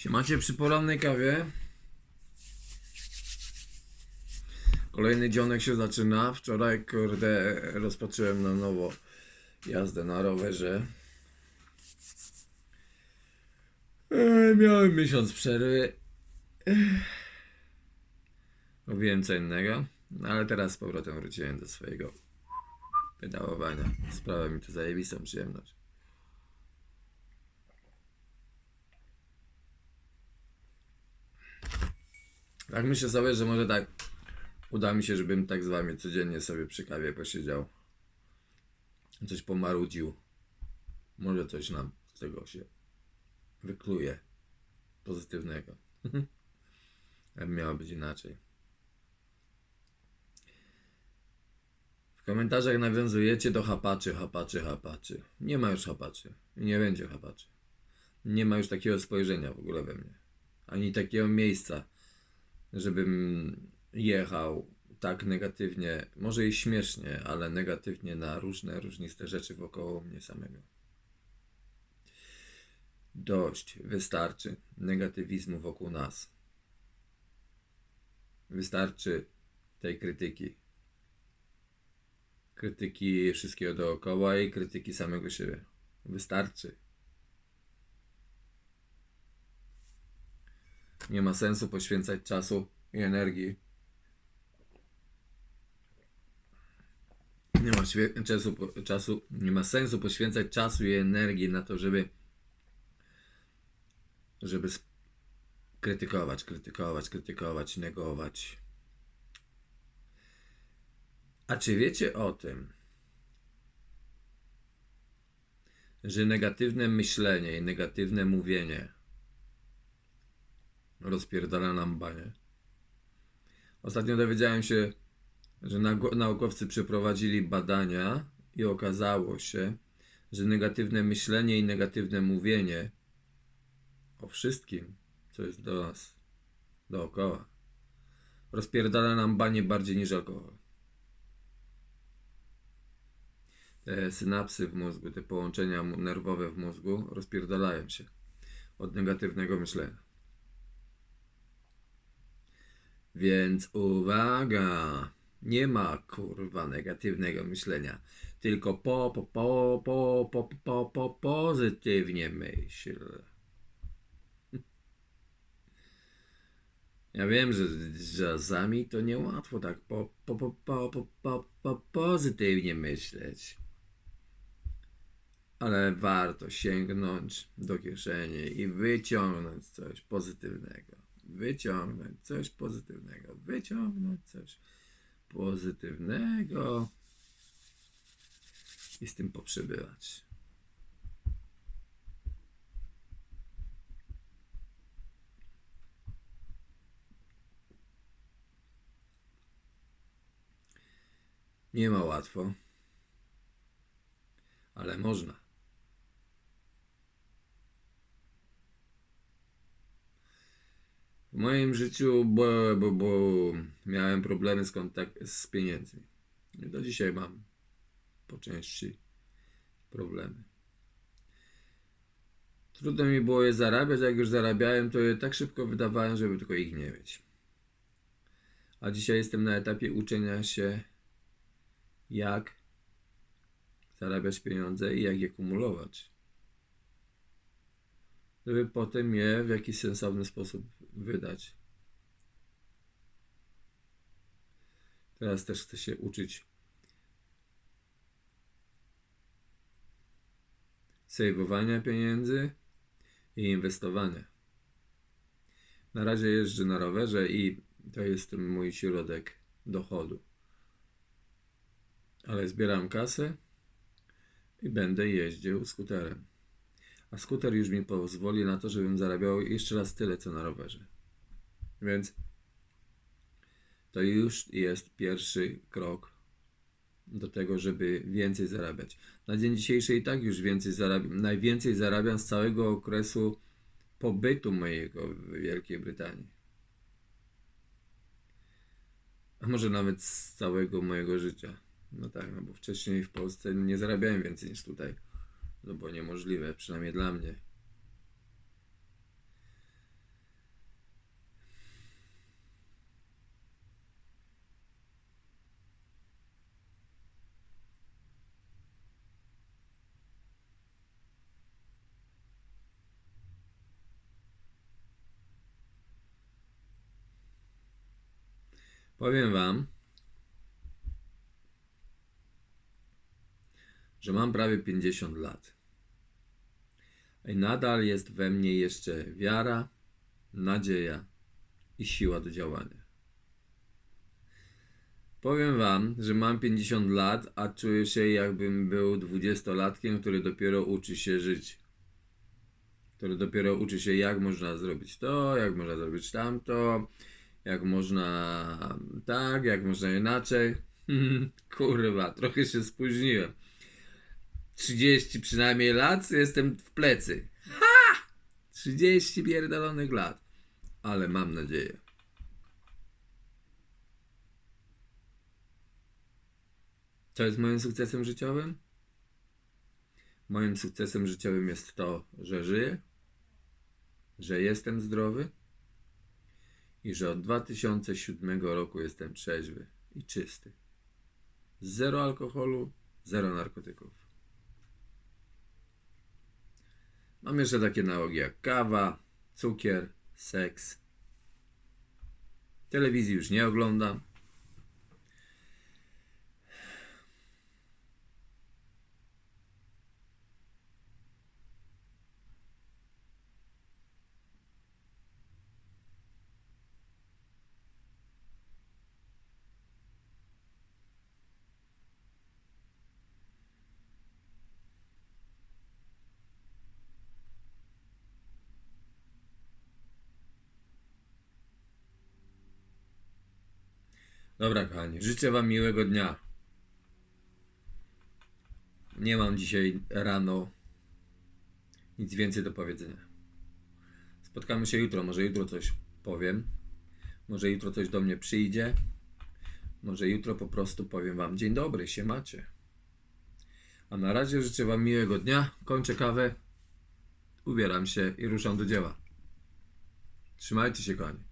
Siemacie przy porannej kawie. Kolejny dzionek się zaczyna. Wczoraj, kurde, rozpocząłem na nowo jazdę na rowerze. Eee, Miałem miesiąc przerwy. Ech. Robiłem co innego, no ale teraz z powrotem wróciłem do swojego pedałowania. Sprawia mi to zajebistą przyjemność. Tak myślę sobie, że może tak uda mi się, żebym tak z wami codziennie sobie przy kawie posiedział. Coś pomarudził. Może coś nam z tego się wykluje pozytywnego. Ale miało być inaczej. W komentarzach nawiązujecie do hapaczy, hapaczy, hapaczy. Nie ma już hapaczy. Nie będzie hapaczy. Nie ma już takiego spojrzenia w ogóle we mnie. Ani takiego miejsca, żebym jechał tak negatywnie, może i śmiesznie, ale negatywnie na różne, różniste rzeczy wokoło mnie samego. Dość, wystarczy negatywizmu wokół nas. Wystarczy tej krytyki. Krytyki wszystkiego dookoła i krytyki samego siebie. Wystarczy. Nie ma sensu poświęcać czasu i energii. Nie ma czasu, czasu, nie ma sensu poświęcać czasu i energii na to, żeby żeby krytykować, krytykować, krytykować, negować. A czy wiecie o tym, że negatywne myślenie i negatywne mówienie rozpierdala nam banie? Ostatnio dowiedziałem się, że naukowcy przeprowadzili badania i okazało się, że negatywne myślenie i negatywne mówienie o wszystkim, co jest do nas dookoła, rozpierdala nam banie bardziej niż alkohol. Te synapsy w mózgu, te połączenia nerwowe w mózgu rozpierdalają się od negatywnego myślenia. Więc uwaga, nie ma kurwa negatywnego myślenia, tylko po, po, po, po, po, po, po, po pozytywnie myśl. Ja wiem, że czasami to niełatwo tak po, po, po, po, po, po, po pozytywnie myśleć. Ale warto sięgnąć do kieszeni i wyciągnąć coś pozytywnego. Wyciągnąć coś pozytywnego. Wyciągnąć coś pozytywnego i z tym poprzebywać. Nie ma łatwo, ale można. Moim życiu, bo, bo, bo miałem problemy z, kontakt- z pieniędzmi. I do dzisiaj mam po części problemy. Trudno mi było je zarabiać, jak już zarabiałem, to je tak szybko wydawałem, żeby tylko ich nie mieć. A dzisiaj jestem na etapie uczenia się, jak zarabiać pieniądze i jak je kumulować. Żeby potem je w jakiś sensowny sposób wydać. Teraz też chcę się uczyć sejwowania pieniędzy i inwestowania. Na razie jeżdżę na rowerze i to jest mój środek dochodu. Ale zbieram kasę i będę jeździł skuterem. A skuter już mi pozwoli na to, żebym zarabiał jeszcze raz tyle, co na rowerze. Więc to już jest pierwszy krok do tego, żeby więcej zarabiać. Na dzień dzisiejszy i tak już więcej zarabiam. Najwięcej zarabiam z całego okresu pobytu mojego w Wielkiej Brytanii. A może nawet z całego mojego życia. No tak, no bo wcześniej w Polsce nie zarabiałem więcej niż tutaj. No bo niemożliwe, przynajmniej dla mnie. Powiem Wam, że mam prawie 50 lat. I nadal jest we mnie jeszcze wiara, nadzieja i siła do działania. Powiem Wam, że mam 50 lat, a czuję się jakbym był dwudziestolatkiem, który dopiero uczy się żyć. Który dopiero uczy się, jak można zrobić to, jak można zrobić tamto, jak można tak, jak można inaczej. Kurwa, trochę się spóźniłem. 30 przynajmniej lat jestem w plecy. Ha! 30 pierdolonych lat. Ale mam nadzieję. Co jest moim sukcesem życiowym? Moim sukcesem życiowym jest to, że żyję, że jestem zdrowy i że od 2007 roku jestem trzeźwy i czysty. Zero alkoholu, zero narkotyków. Mam jeszcze takie nałogi jak kawa, cukier, seks. Telewizji już nie oglądam. Dobra, kochani, życzę Wam miłego dnia. Nie mam dzisiaj rano nic więcej do powiedzenia. Spotkamy się jutro, może jutro coś powiem. Może jutro coś do mnie przyjdzie. Może jutro po prostu powiem Wam dzień dobry, się macie. A na razie życzę Wam miłego dnia. Kończę kawę, ubieram się i ruszam do dzieła. Trzymajcie się, kochani.